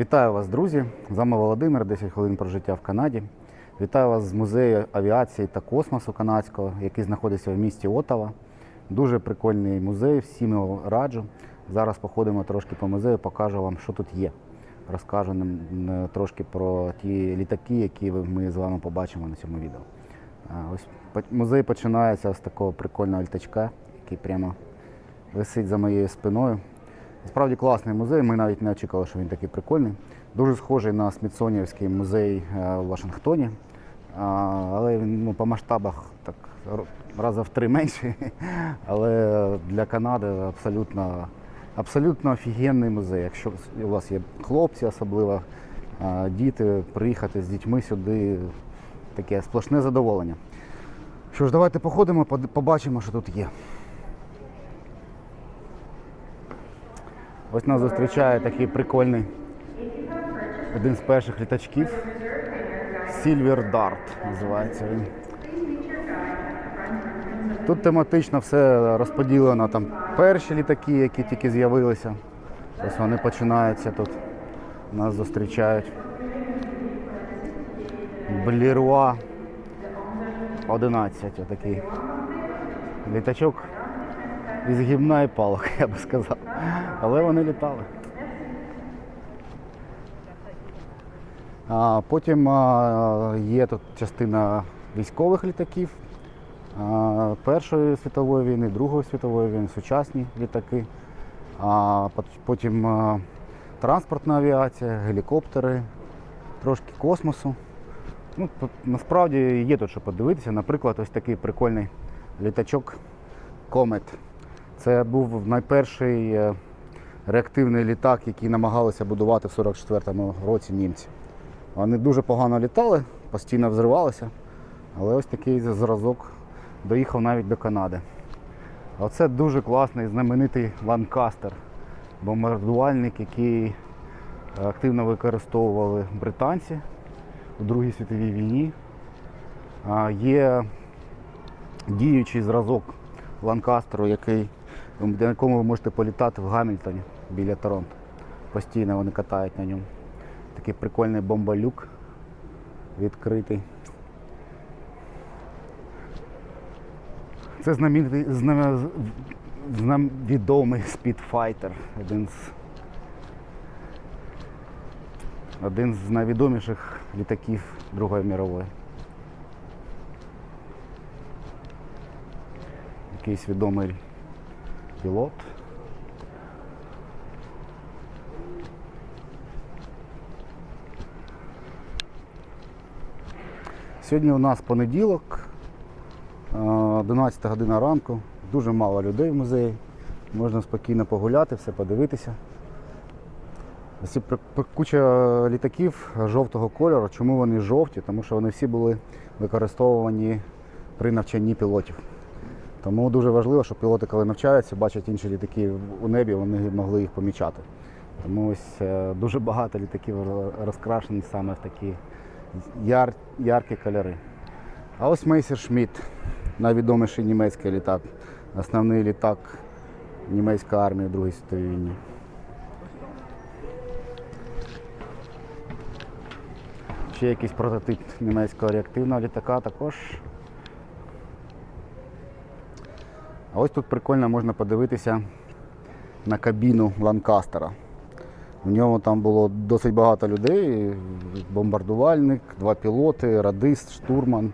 Вітаю вас, друзі! З вами Володимир, 10 хвилин про життя в Канаді. Вітаю вас з музею авіації та космосу канадського, який знаходиться в місті Отава. Дуже прикольний музей, всім його раджу. Зараз походимо трошки по музею, покажу вам, що тут є. Розкажу трошки про ті літаки, які ми з вами побачимо на цьому відео. Ось музей починається з такого прикольного літачка, який прямо висить за моєю спиною. Справді класний музей, ми навіть не очікували, що він такий прикольний. Дуже схожий на Смітсонівський музей е, в Вашингтоні, але він ну, по масштабах так р- раза в три менший. Але для Канади абсолютно, абсолютно офігенний музей. Якщо у вас є хлопці, особливо діти, приїхати з дітьми сюди таке сплошне задоволення. Що ж, давайте походимо, побачимо, що тут є. Ось нас зустрічає такий прикольний один з перших літачків. Silver Dart називається він. Тут тематично все розподілено. Там перші літаки, які тільки з'явилися. Ось вони починаються тут. Нас зустрічають. Бліруа 11, отакий. Літачок із гімна і палок, я би сказав. Але вони літали. А, потім є тут частина військових літаків Першої світової війни, Другої світової війни, сучасні літаки. А, потім транспортна авіація, гелікоптери, трошки космосу. Ну, тут насправді є тут що подивитися. Наприклад, ось такий прикольний літачок Comet. Це був найперший е, реактивний літак, який намагалися будувати в 44-му році німці. Вони дуже погано літали, постійно взривалися, але ось такий зразок доїхав навіть до Канади. Оце дуже класний знаменитий Ланкастер, бомбардувальник, який активно використовували британці у Другій світовій війні. Є діючий зразок Ланкастеру, який, на якому ви можете політати в Гамільтоні біля Торонто. Постійно вони катають на ньому. Такий прикольний бомбалюк відкритий. Це знаменитий, знам, знам, відомий Speedfighter, один з, один з найвідоміших літаків Другої мірової. Якийсь відомий пілот. Сьогодні у нас понеділок, е, 11 година ранку, дуже мало людей в музеї. Можна спокійно погуляти, все подивитися. Ці куча літаків жовтого кольору. Чому вони жовті? Тому що вони всі були використовувані при навчанні пілотів. Тому дуже важливо, щоб пілоти, коли навчаються, бачать інші літаки у небі, вони могли їх помічати. Тому ось е, дуже багато літаків розкрашені саме в такі яр, яркі кольори. А ось Мейсер Шмідт, найвідоміший німецький літак, основний літак німецької армії в Другій світовій війні. Ще якийсь прототип німецького реактивного літака також. А ось тут прикольно можна подивитися на кабіну Ланкастера. В ньому там було досить багато людей, бомбардувальник, два пілоти, радист, штурман,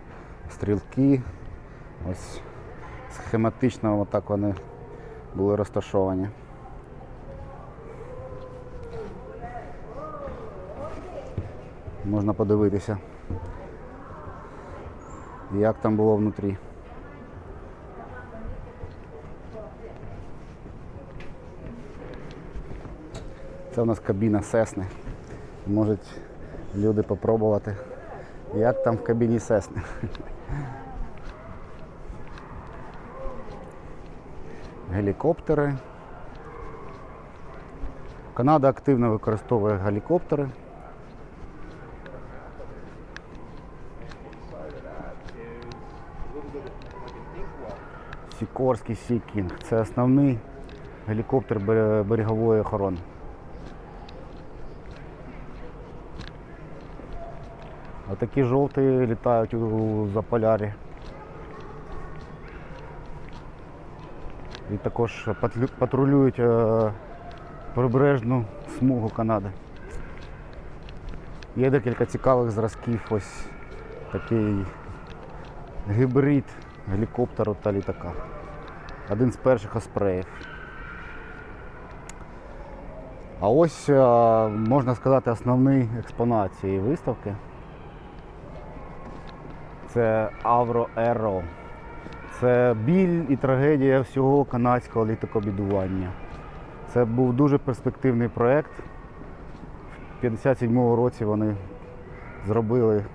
стрілки. Ось схематично отак вони були розташовані. Можна подивитися, як там було внутрі. Це у нас кабіна Сесни. Можуть люди попробувати, як там в кабіні Сесни. Гелікоптери. Канада активно використовує гелікоптери. Сікорський Сікінг. Це основний гелікоптер берегової охорони. Такі жовті літають у Заполярі. І також патрулюють е, прибережну смугу Канади. Є декілька цікавих зразків, ось такий гібрид гелікоптеру та літака. Один з перших оспреїв. А ось е, можна сказати основний експонат цієї виставки. Це Avro Aero. Це біль і трагедія всього канадського літакобудування. Це був дуже перспективний проєкт. В 57-му році вони зробили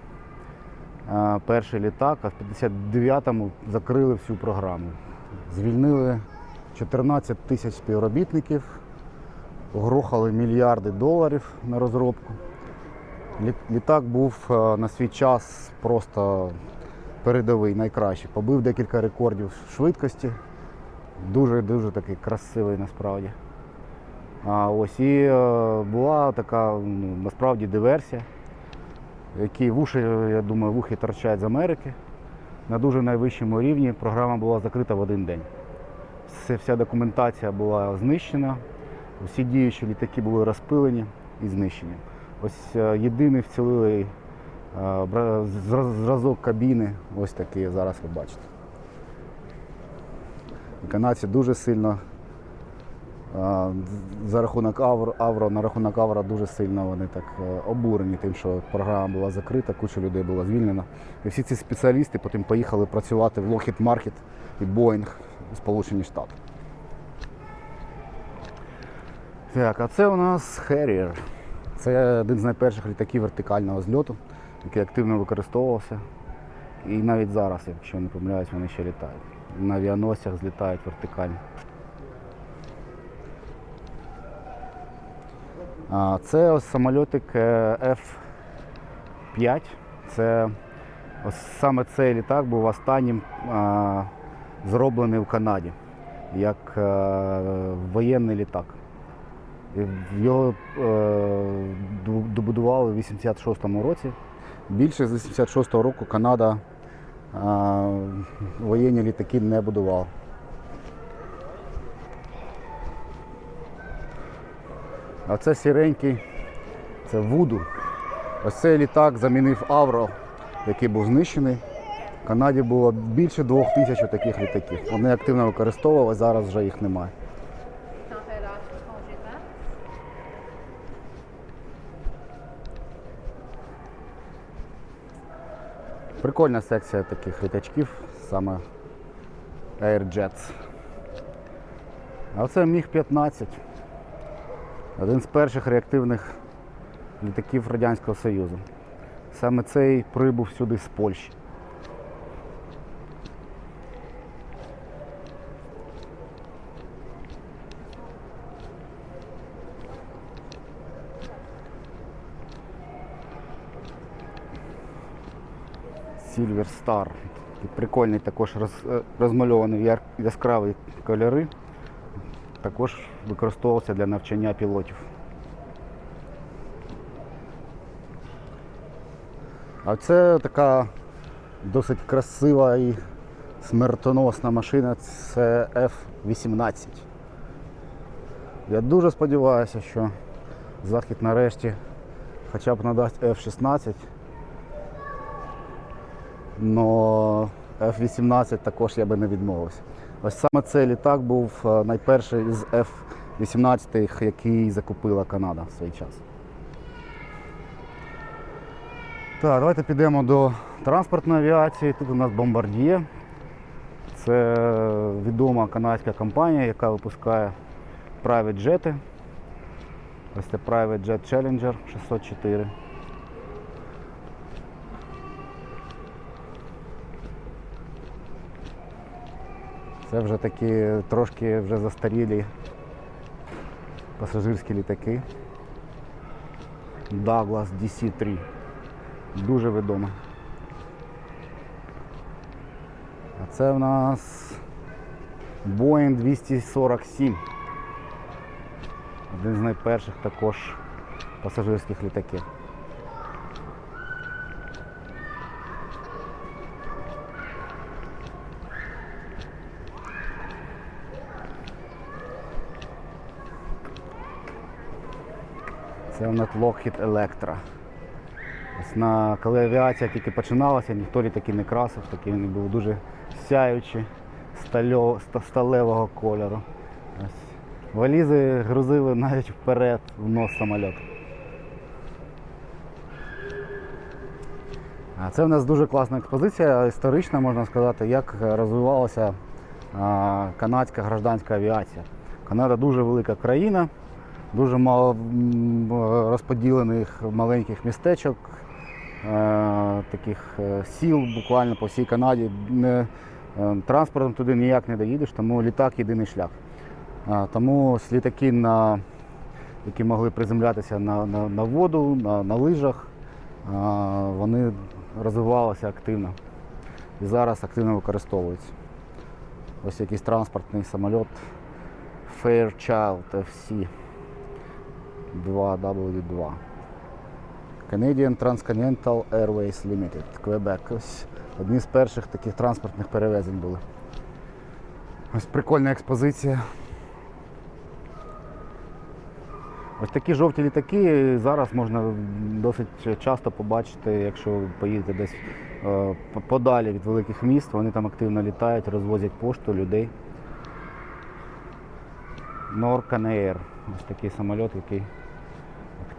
е, перший літак, а в 59-му закрили всю програму. Звільнили 14 тисяч співробітників, грохали мільярди доларів на розробку. Лі- Літак був е, на свій час просто передовий, найкращий. Побив декілька рекордів швидкості. Дуже-дуже такий красивий насправді. А ось і е, була така ну, насправді диверсія, які вуші, я думаю, вухи торчать з Америки. На дуже найвищому рівні програма була закрита в один день. Вся документація була знищена, всі діючі літаки були розпилені і знищені. Ось е, єдиний вцілілий е, зразок кабіни, ось такий зараз ви бачите. Канадці дуже сильно е, за рахунок Авро, на рахунок Авро дуже сильно вони так обурені тим, що програма була закрита, куча людей була звільнена. І всі ці спеціалісти потім поїхали працювати в Lockheed Market і Boeing у Сполучені Штати. Так, а це у нас Harrier. Це один з найперших літаків вертикального зльоту, який активно використовувався. І навіть зараз, якщо не помиляюсь, вони ще літають. На авіаносцях злітають вертикально. Це ось самольотик е, F5. Це ось саме цей літак був останнім зроблений в Канаді як е, воєнний літак. Його е, добудували в 86-му році. Більше з 86-го року Канада е, воєнні літаки не будувала. А це сіренький, це Вуду. Ось цей літак замінив Авро, який був знищений. В Канаді було більше двох тисяч таких літаків. Вони активно використовували, зараз вже їх немає. Прикольна секція таких літачків, саме Air Jets. А це Міг-15. Один з перших реактивних літаків Радянського Союзу. Саме цей прибув сюди з Польщі. Silver Star. Прикольний також роз, е, розмальований в яскраві кольори. Також використовувався для навчання пілотів. А це така досить красива і смертоносна машина. Це F-18. Я дуже сподіваюся, що Захід нарешті хоча б надасть F-16. Но F-18 також я би не відмовився. Ось саме цей літак був е, найперший з F-18, який закупила Канада в свій час. Так, давайте підемо до транспортної авіації. Тут у нас Bombardier. Це відома канадська компанія, яка випускає private джети. Ось це Private Jet Challenger 604. Це вже такі трошки вже застарілі пасажирські літаки. Douglas DC-3. Дуже відомо. А це в нас Boeing 247. Один з найперших також пасажирських літаків. Це у нас Lockheed Electra. Ось коли авіація тільки починалася, ніхто літаки не красив, такі вони були дуже сяючі, сталевого кольору. Ось. Валізи грузили навіть вперед в нос самольоту. А Це в нас дуже класна експозиція, історична, можна сказати, як розвивалася канадська гражданська авіація. Канада дуже велика країна, дуже мало розподілених маленьких містечок, е, таких е, сіл буквально по всій Канаді. Е, транспортом туди ніяк не доїдеш, тому літак єдиний шлях. Тому літаки, на, які могли приземлятися на, на, на воду, на, на лижах, вони розвивалися активно і зараз активно використовуються. Ось якийсь транспортний самоліт Fairchild FC 2W2. Canadian Transcontinental Airways Limited, Quebec. Ось одні з перших таких транспортних перевезень були. Ось прикольна експозиція. Ось такі жовті літаки зараз можна досить часто побачити, якщо поїдете десь е, подалі від великих міст, вони там активно літають, розвозять пошту людей. Norcan Air. Ось такий самоліт, який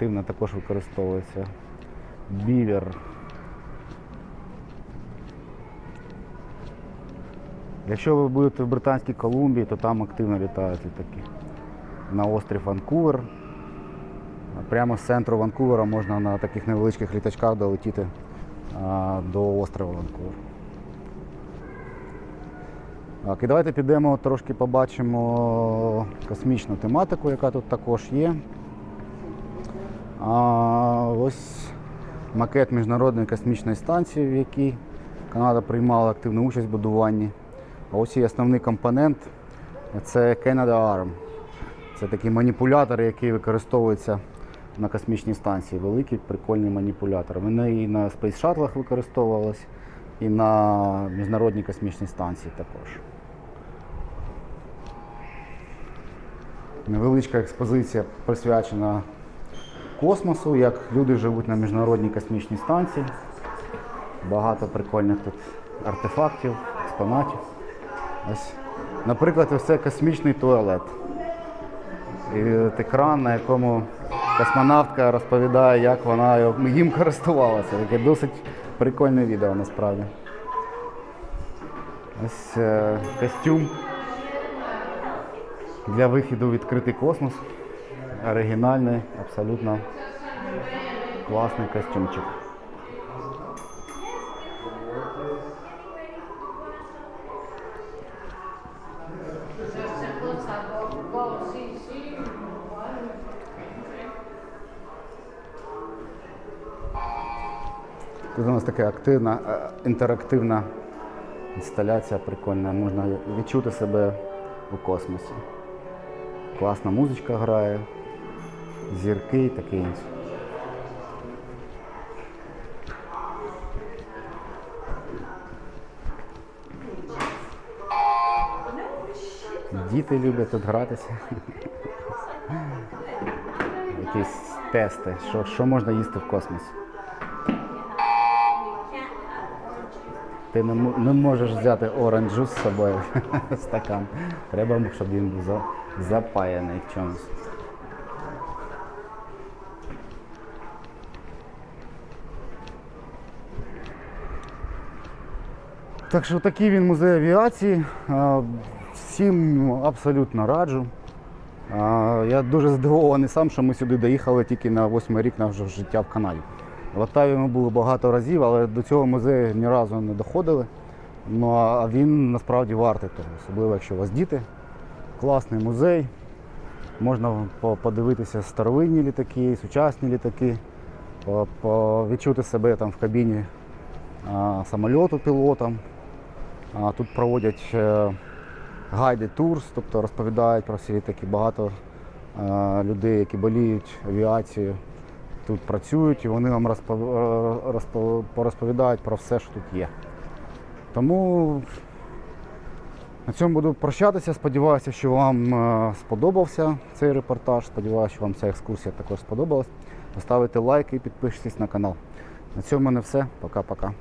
активно також використовується. Бівер. Якщо ви будете в Британській Колумбії, то там активно літають літаки. На острів Ванкувер. Прямо з центру Ванкувера можна на таких невеличких літачках долетіти а, до острова Ванкувер. Так, і давайте підемо трошки побачимо космічну тематику, яка тут також є. А, ось макет Міжнародної космічної станції, в якій Канада приймала активну участь в будуванні. А ось і основний компонент це Canada Arm. Це такий маніпулятор, який використовується на космічній станції. Великий прикольний маніпулятор. Вони і на Space шаттлах використовувалися, і на міжнародній космічній станції також. Невеличка експозиція присвячена космосу, як люди живуть на міжнародній космічній станції. Багато прикольних тут артефактів, експонатів. Ось, наприклад, ось це космічний туалет. І екран, на якому космонавтка розповідає, як вона їм користувалася. Таке досить прикольне відео насправді. Ось е, костюм для вихіду в відкритий космос. Оригінальний, абсолютно класний костюмчик. Тут у нас така активна, е, інтерактивна інсталяція прикольна. Можна відчути себе у космосі. Класна музичка грає, зірки і таке інше. Діти люблять тут гратися. Якісь тести, що, що можна їсти в космосі. Ти не, не можеш взяти оранж джус з собою стакан. Треба, щоб він був запаяний в чомусь. Так що такий він музей авіації. Всім абсолютно раджу. Я дуже здивований сам, що ми сюди доїхали тільки на восьмий рік нашого життя в Канаді. В Оттаві ми були багато разів, але до цього музею ні разу не доходили. Ну а він насправді вартий того, особливо якщо у вас діти. Класний музей. Можна подивитися старовинні літаки, сучасні літаки, відчути себе там в кабіні самольоту пілотом. Тут проводять е, гайди турс, тобто розповідають про всі літаки. Багато е, людей, які боліють авіацією, тут працюють і вони вам е, порозповідають про все, що тут є. Тому На цьому буду прощатися. Сподіваюся, що вам сподобався цей репортаж. Сподіваюся, що вам ця екскурсія також сподобалась. Поставите лайк і підпишитесь на канал. На цьому в мене все. Пока-пока.